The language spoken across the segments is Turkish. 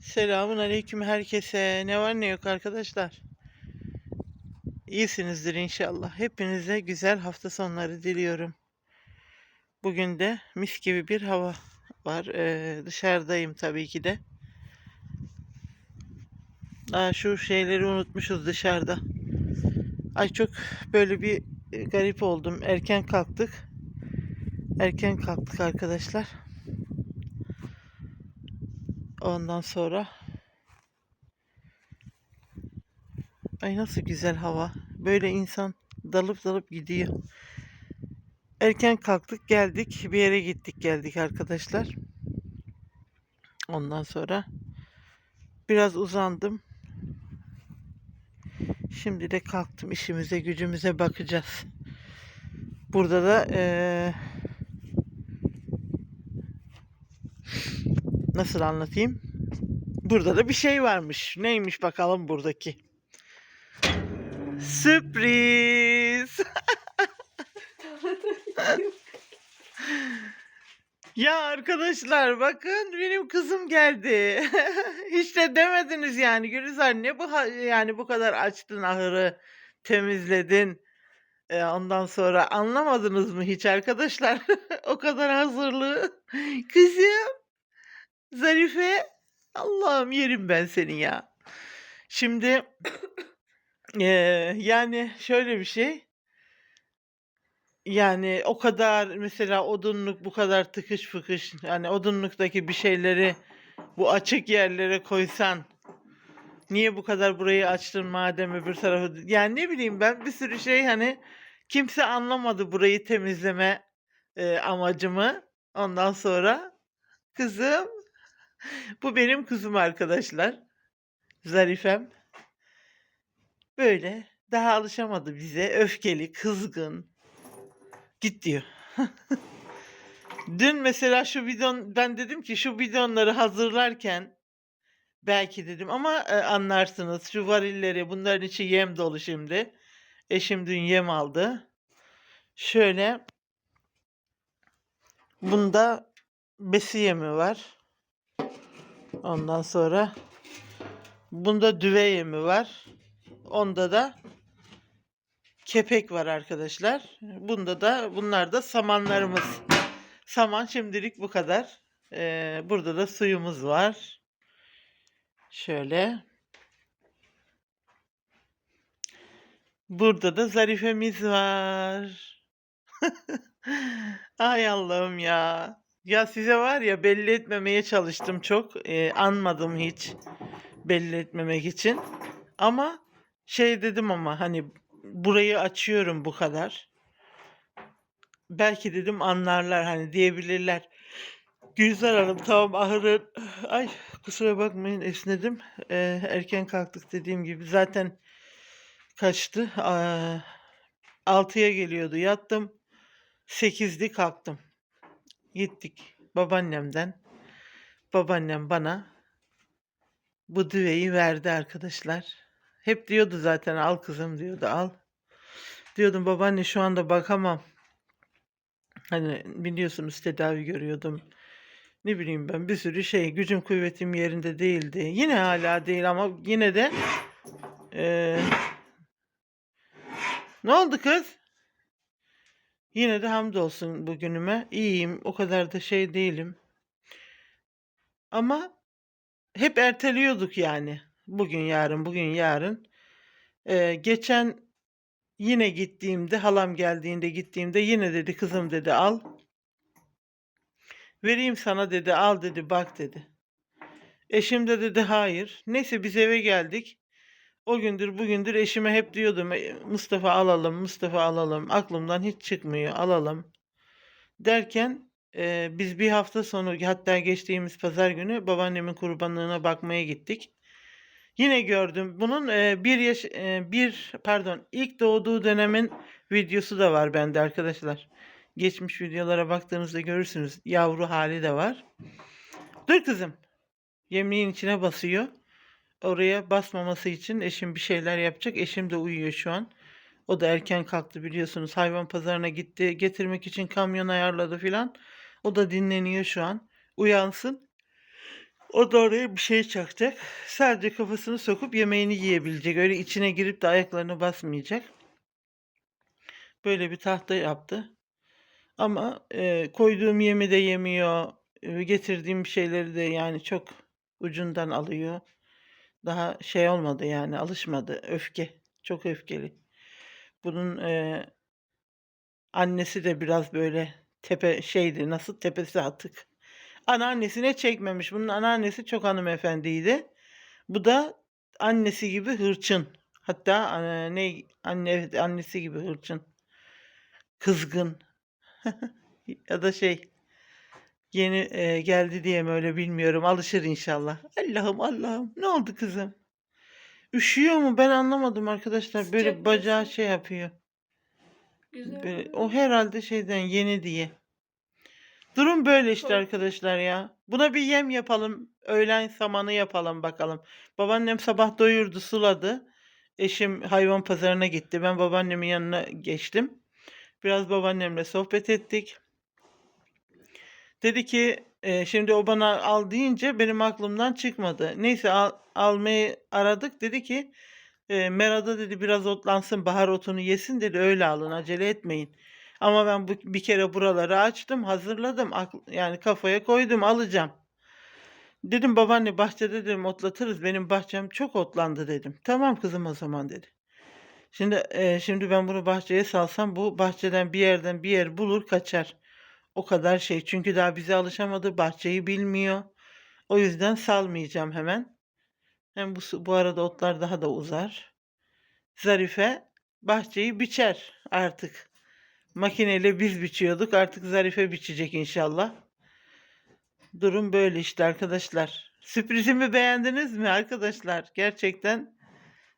Selamun aleyküm herkese. Ne var ne yok arkadaşlar. İyisinizdir inşallah. Hepinize güzel hafta sonları diliyorum. Bugün de mis gibi bir hava var. Ee, dışarıdayım tabii ki de. Aa, şu şeyleri unutmuşuz dışarıda. Ay çok böyle bir e, garip oldum. Erken kalktık. Erken kalktık arkadaşlar. Ondan sonra Ay nasıl güzel hava. Böyle insan dalıp dalıp gidiyor. Erken kalktık geldik. Bir yere gittik geldik arkadaşlar. Ondan sonra biraz uzandım. Şimdi de kalktım. işimize gücümüze bakacağız. Burada da eee, nasıl anlatayım? Burada da bir şey varmış. Neymiş bakalım buradaki? Sürpriz. Ya arkadaşlar bakın benim kızım geldi. Hiç de demediniz yani Gülizar ne bu yani bu kadar açtın ahırı temizledin. E, ondan sonra anlamadınız mı hiç arkadaşlar? o kadar hazırlığı. Kızım Zarife Allah'ım yerim ben seni ya. Şimdi eee, yani şöyle bir şey. Yani o kadar mesela odunluk bu kadar tıkış fıkış yani odunluktaki bir şeyleri bu açık yerlere koysan niye bu kadar burayı açtın madem öbür tarafı yani ne bileyim ben bir sürü şey hani kimse anlamadı burayı temizleme e, amacımı ondan sonra kızım bu benim kızım arkadaşlar Zarifem böyle daha alışamadı bize öfkeli kızgın git diyor. Dün mesela şu bidon ben dedim ki şu bidonları hazırlarken belki dedim ama e, anlarsınız şu varilleri bunların içi yem dolu şimdi. Eşim dün yem aldı. Şöyle bunda besi yemi var. Ondan sonra bunda düve yemi var. Onda da kepek var arkadaşlar. Bunda da bunlar da samanlarımız. Saman şimdilik bu kadar. Ee, burada da suyumuz var. Şöyle. Burada da zarifemiz var. Ay Allah'ım ya. Ya size var ya belli etmemeye çalıştım çok. Ee, anmadım hiç belli etmemek için. Ama şey dedim ama hani burayı açıyorum bu kadar. Belki dedim anlarlar hani diyebilirler. Gülzar Hanım tamam ahırın ay kusura bakmayın esnedim. Ee, erken kalktık dediğim gibi zaten kaçtı? Aa, 6'ya geliyordu yattım. 8'di kalktım. Gittik babaannemden. Babaannem bana bu düveyi verdi arkadaşlar. Hep diyordu zaten al kızım diyordu al. Diyordum babaanne şu anda bakamam. Hani biliyorsunuz tedavi görüyordum. Ne bileyim ben bir sürü şey gücüm kuvvetim yerinde değildi. Yine hala değil ama yine de eee, ne oldu kız? Yine de hamdolsun bugünüme. İyiyim. O kadar da şey değilim. Ama hep erteliyorduk yani. Bugün yarın, bugün yarın. Eee, geçen yine gittiğimde, halam geldiğinde gittiğimde yine dedi kızım dedi al. Vereyim sana dedi al dedi bak dedi. Eşim de dedi hayır. Neyse biz eve geldik. O gündür bugündür eşime hep diyordum "E, Mustafa alalım, Mustafa alalım. Aklımdan hiç çıkmıyor alalım. Derken e, biz bir hafta sonu hatta geçtiğimiz pazar günü babaannemin kurbanlığına bakmaya gittik. Yine gördüm. Bunun e, bir yaş e, bir pardon ilk doğduğu dönemin videosu da var bende arkadaşlar. Geçmiş videolara baktığınızda görürsünüz. Yavru hali de var. Dur kızım. Yemliğin içine basıyor. Oraya basmaması için eşim bir şeyler yapacak. Eşim de uyuyor şu an. O da erken kalktı biliyorsunuz. Hayvan pazarına gitti. Getirmek için kamyon ayarladı filan. O da dinleniyor şu an. Uyansın. O da oraya bir şey çakacak. Sadece kafasını sokup yemeğini yiyebilecek. Öyle içine girip de ayaklarını basmayacak. Böyle bir tahta yaptı. Ama e, koyduğum yemi de yemiyor. e, getirdiğim şeyleri de yani çok ucundan alıyor. Daha şey olmadı yani alışmadı. Öfke. Çok öfkeli. Bunun e, annesi de biraz böyle tepe şeydi. Nasıl tepesi atık. Anneannesine çekmemiş. Bunun anneannesi çok hanımefendiydi. Bu da annesi gibi hırçın. Hatta e, ne anne annesi gibi hırçın. Kızgın. ya da şey yeni e, geldi diye mi öyle bilmiyorum. Alışır inşallah. Allah'ım Allah'ım. Ne oldu kızım? Üşüyor mu? Ben anlamadım arkadaşlar. Böyle Sıcak bacağı mısın? şey yapıyor. Güzel. Böyle, o herhalde şeyden yeni diye. Durum böyle işte Çok. arkadaşlar ya. Buna bir yem yapalım. Öğlen samanı yapalım bakalım. Babaannem sabah doyurdu, suladı. Eşim hayvan pazarına gitti. Ben babaannemin yanına geçtim. Biraz babaannemle sohbet ettik. Dedi ki e, şimdi o bana al deyince benim aklımdan çıkmadı. Neyse al, almayı aradık. Dedi ki e, Merada dedi biraz otlansın bahar otunu yesin dedi öyle alın acele etmeyin. Ama ben bu, bir kere buraları açtım hazırladım akl- yani kafaya koydum alacağım. Dedim babaanne bahçede dedim otlatırız benim bahçem çok otlandı dedim. Tamam kızım o zaman dedi. Şimdi e, şimdi ben bunu bahçeye salsam bu bahçeden bir yerden bir yer bulur kaçar. O kadar şey çünkü daha bize alışamadı bahçeyi bilmiyor. O yüzden salmayacağım hemen. Hem bu, bu arada otlar daha da uzar. Zarife bahçeyi biçer artık. Makineyle biz biçiyorduk. Artık Zarife biçecek inşallah. Durum böyle işte arkadaşlar. Sürprizimi beğendiniz mi arkadaşlar? Gerçekten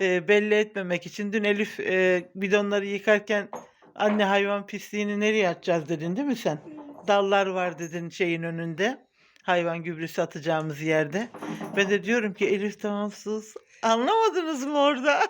e, belli etmemek için. Dün Elif e, bidonları yıkarken anne hayvan pisliğini nereye atacağız dedin değil mi sen? Dallar var dedin şeyin önünde. Hayvan gübresi atacağımız yerde. Ben de diyorum ki Elif tamam sus. Anlamadınız mı orada?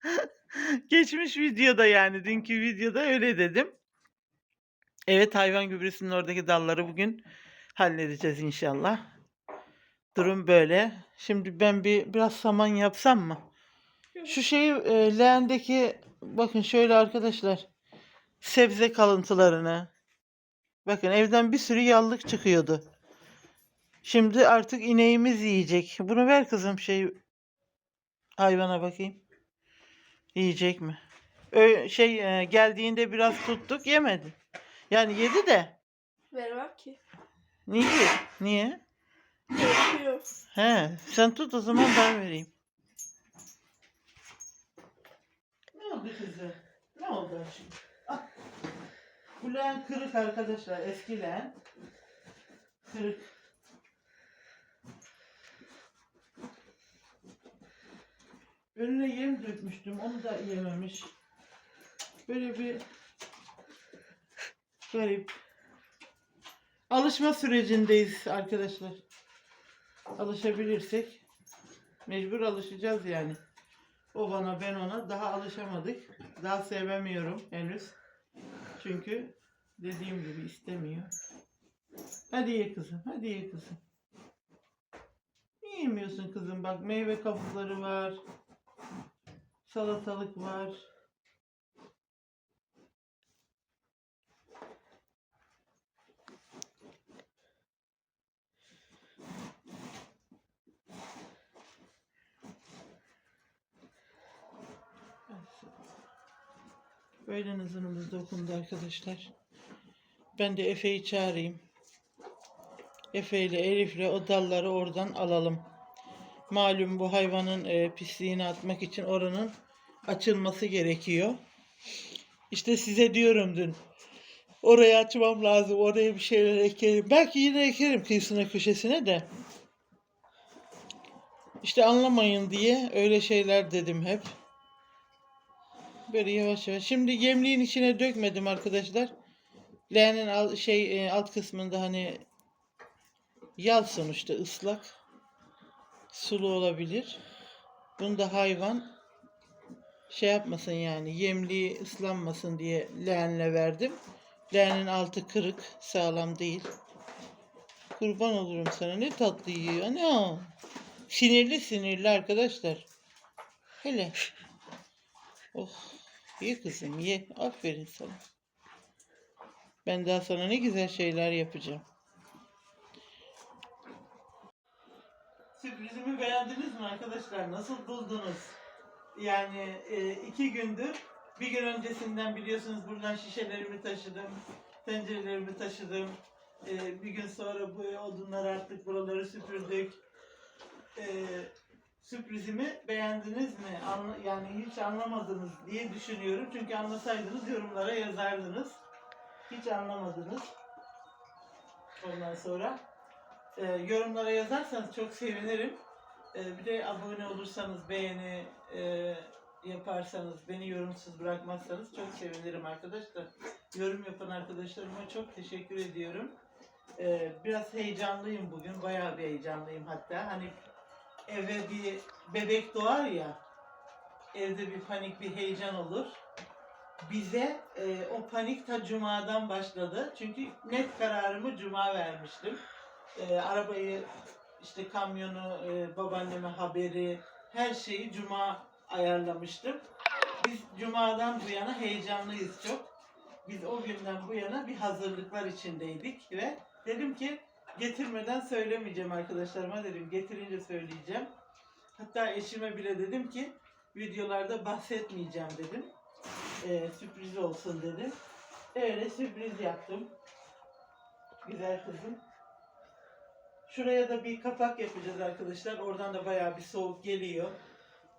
Geçmiş videoda yani dünkü videoda öyle dedim. Evet hayvan gübresinin oradaki dalları bugün halledeceğiz inşallah. Durum böyle. Şimdi ben bir biraz saman yapsam mı? Şu şeyi e, leğendeki bakın şöyle arkadaşlar. Sebze kalıntılarını. Bakın evden bir sürü yallık çıkıyordu. Şimdi artık ineğimiz yiyecek. Bunu ver kızım şey hayvana bakayım. Yiyecek mi? Ö şey e, geldiğinde biraz tuttuk yemedi. Yani yedi de. Vermem ki. Niye? Niye? He, sen tut o zaman ben vereyim. Ne oldu kızım? Ne oldu şimdi? Leğen kırık arkadaşlar. Eski leğen. Kırık. Önüne yem dökmüştüm. Onu da yememiş. Böyle bir garip. Alışma sürecindeyiz arkadaşlar. Alışabilirsek mecbur alışacağız yani. O bana ben ona daha alışamadık. Daha sevemiyorum henüz. Çünkü dediğim gibi istemiyor. Hadi ye kızım. Hadi ye kızım. Niye yemiyorsun kızım? Bak meyve kabukları var. Salatalık var. Öğlen ezanımız da okundu arkadaşlar. Ben de Efe'yi çağırayım. Efe ile Elif'le o dalları oradan alalım. Malum bu hayvanın e, pisliğini atmak için oranın açılması gerekiyor. İşte size diyorum dün. Orayı açmam lazım. Oraya bir şeyler ekerim. Belki yine ekerim kıyısına köşesine de. İşte anlamayın diye öyle şeyler dedim hep. Böyle yavaş yavaş. Şimdi yemliğin içine dökmedim arkadaşlar. Leğenin al, şey e, alt kısmında hani yal sonuçta ıslak. Sulu olabilir. Bunda hayvan şey yapmasın yani yemliği ıslanmasın diye leğenle verdim. Leğenin altı kırık, sağlam değil. Kurban olurum sana. Ne tatlı yiyor. Ana. Sinirli sinirli arkadaşlar. Hele. Oh. Ye kızım ye. Aferin sana. Ben daha sana ne güzel şeyler yapacağım. Sürprizimi beğendiniz mi arkadaşlar? Nasıl buldunuz? Yani e, iki gündür bir gün öncesinden biliyorsunuz buradan şişelerimi taşıdım. Tencerelerimi taşıdım. E, bir gün sonra bu odunları artık buraları süpürdük. E, sürprizimi beğendiniz mi? Anla- yani hiç anlamadınız diye düşünüyorum. Çünkü anlasaydınız yorumlara yazardınız. Hiç anlamadınız. Ondan sonra e, yorumlara yazarsanız çok sevinirim. E, bir de abone olursanız, beğeni e, yaparsanız, beni yorumsuz bırakmazsanız çok sevinirim arkadaşlar. Yorum yapan arkadaşlarıma çok teşekkür ediyorum. E, biraz heyecanlıyım bugün, bayağı bir heyecanlıyım hatta. Hani eve bir bebek doğar ya, evde bir panik, bir heyecan olur. Bize e, o panik ta cumadan başladı. Çünkü net kararımı cuma vermiştim. E, arabayı, işte kamyonu, e, babaanneme haberi, her şeyi cuma ayarlamıştım. Biz cumadan bu yana heyecanlıyız çok. Biz o günden bu yana bir hazırlıklar içindeydik ve dedim ki getirmeden söylemeyeceğim arkadaşlarıma dedim. Getirince söyleyeceğim. Hatta eşime bile dedim ki videolarda bahsetmeyeceğim dedim. E, sürpriz olsun dedim. Öyle sürpriz yaptım. Güzel kızım. Şuraya da bir kapak yapacağız arkadaşlar. Oradan da bayağı bir soğuk geliyor.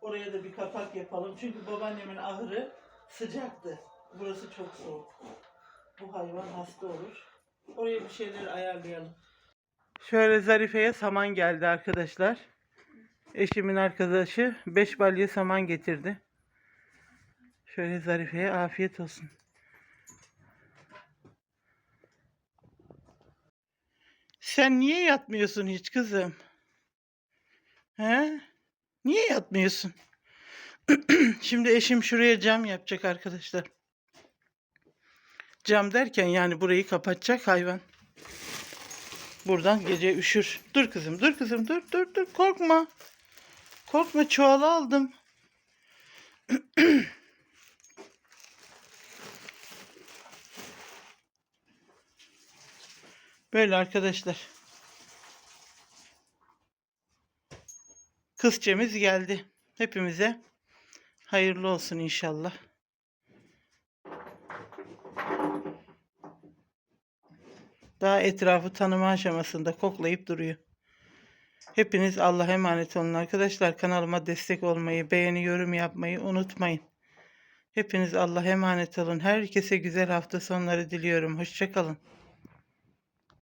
Oraya da bir kapak yapalım. Çünkü babaannemin ahırı sıcaktı. Burası çok soğuk. Bu hayvan hasta olur. Oraya bir şeyler ayarlayalım. Şöyle Zarife'ye saman geldi arkadaşlar. Eşimin arkadaşı 5 balya saman getirdi. Şöyle Zarife'ye afiyet olsun. Sen niye yatmıyorsun hiç kızım? He? Niye yatmıyorsun? Şimdi eşim şuraya cam yapacak arkadaşlar. Cam derken yani burayı kapatacak hayvan. Buradan gece üşür. Dur kızım, dur kızım, dur, dur, dur. Korkma. Korkma, çuvalı aldım. Böyle arkadaşlar. Kızcemiz geldi. Hepimize hayırlı olsun inşallah. Daha etrafı tanıma aşamasında koklayıp duruyor. Hepiniz Allah'a emanet olun arkadaşlar. Kanalıma destek olmayı, beğeni, yorum yapmayı unutmayın. Hepiniz Allah'a emanet olun. Herkese güzel hafta sonları diliyorum. Hoşçakalın.